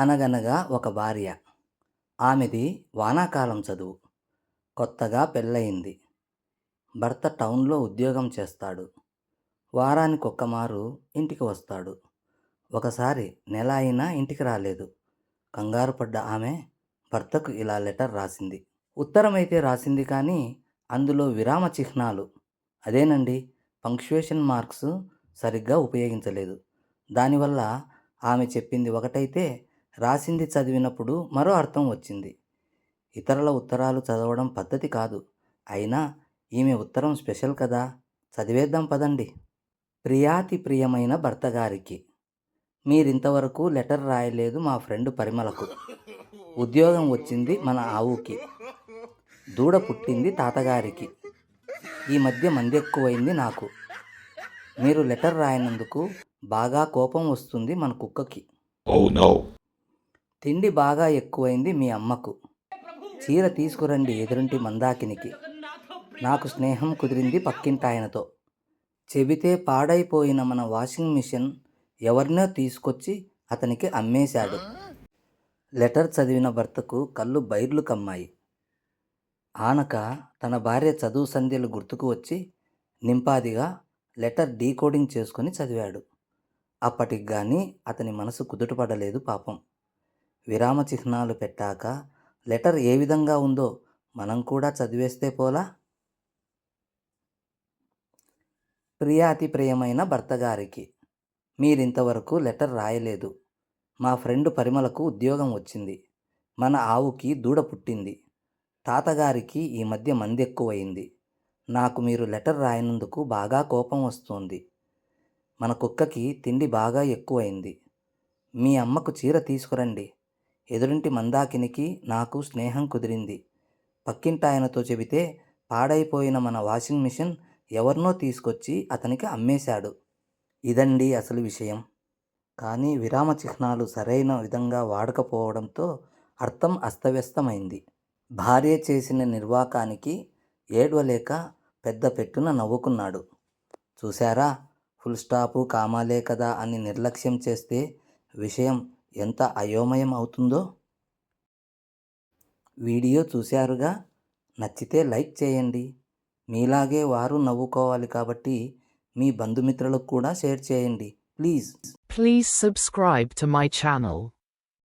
అనగనగా ఒక భార్య. ఆమెది వానాకాలం చదువు. కొత్తగా పెళ్ళయింది. భర్త టౌన్లో ఉద్యోగం చేస్తాడు. వారానికి ఒక్కమారు ఇంటికి వస్తాడు. ఒకసారి నెల అయినా ఇంటికి రాలేదు. కంగారు పడ్డ ఆమె భర్తకు ఇలా లెటర్ రాసింది. ఉత్తరం అయితే రాసింది కానీ అందులో విరామ చిహ్నాలు. అదేనండి పంక్చువేషన్ మార్క్స్ సరిగ్గా ఉపయోగించలేదు. దానివల్ల ఆమె చెప్పింది ఒకటైతే రాసింది చదివినప్పుడు మరో అర్థం వచ్చింది. ఇతరుల ఉత్తరాలు చదవడం పద్ధతి కాదు. అయినా ఈమె ఉత్తరం స్పెషల్ కదా? చదివేద్దాం పదండి. ప్రియాతి ప్రియమైన భర్తగారికి మీరింతవరకు లెటర్ రాయలేదు మా ఫ్రెండ్ పరిమళకు. ఉద్యోగం వచ్చింది మన ఆవుకి. దూడ పుట్టింది తాతగారికి. ఈ మధ్య మందెక్కువైంది నాకు. మీరు లెటర్ రాయనందుకు బాగా కోపం వస్తుంది మన కుక్కకి. Oh no. తిండి బాగా ఎక్కువైంది మీ అమ్మకు. చీర తీసుకురండి ఎదురింటి మందాకినికి. నాకు స్నేహం కుదిరింది పక్కింటాయనతో. చెబితే పాడైపోయిన మన వాషింగ్ మిషన్ ఎవరినో తీసుకొచ్చి అతనికి అమ్మేశాడు. లెటర్ చదివిన భర్తకు కళ్ళు బైర్లు కమ్మాయి. ఆనక తన భార్య చదువు సంధ్యలు గుర్తుకు వచ్చి నింపాదిగా లెటర్ డీకోడింగ్ చేసుకొని చదివాడు. అప్పటికి కానీ అతని మనసు కుదుటపడలేదు పాపం. విరామ చిహ్నాలు పెట్టాక లెటర్ ఏ విధంగా ఉందో మనం కూడా చదివేస్తే పోలా? ప్రియాతి ప్రియమైన భర్తగారికి మీరింతవరకు లెటర్ రాయలేదు. మా ఫ్రెండ్ పరిమళకు ఉద్యోగం వచ్చింది. మన ఆవుకి దూడ పుట్టింది. తాతగారికి ఈ మధ్య మంది ఎక్కువయింది నాకు మీరు లెటర్ రాయనందుకు బాగా కోపం వస్తోంది. మన కుక్కకి తిండి బాగా ఎక్కువైంది. మీ అమ్మకు చీర తీసుకురండి. ఎదురింటి మందాకినికి నాకు స్నేహం కుదిరింది. పక్కింటాయనతో చెబితే పాడైపోయిన మన వాషింగ్ మిషన్ ఎవరినో తీసుకొచ్చి అతనికి అమ్మేశాడు. ఇదండి అసలు విషయం. కానీ విరామ చిహ్నాలు సరైన విధంగా వాడకపోవడంతో అర్థం అస్తవ్యస్తమైంది. భార్య చేసిన నిర్వాకానికి ఏడవలేక పెద్ద పెట్టున నవ్వుకున్నాడు. చూశారా? ఫుల్ స్టాపు కామాలే కదా అని నిర్లక్ష్యం చేస్తే విషయం ఎంత అయోమయం అవుతుందో? వీడియో చూశారుగా? నచ్చితే లైక్ చేయండి. మీలాగే వారు నవ్వుకోవాలి కాబట్టి మీ బంధుమిత్రులకు కూడా షేర్ చేయండి. Please. Please subscribe to my channel.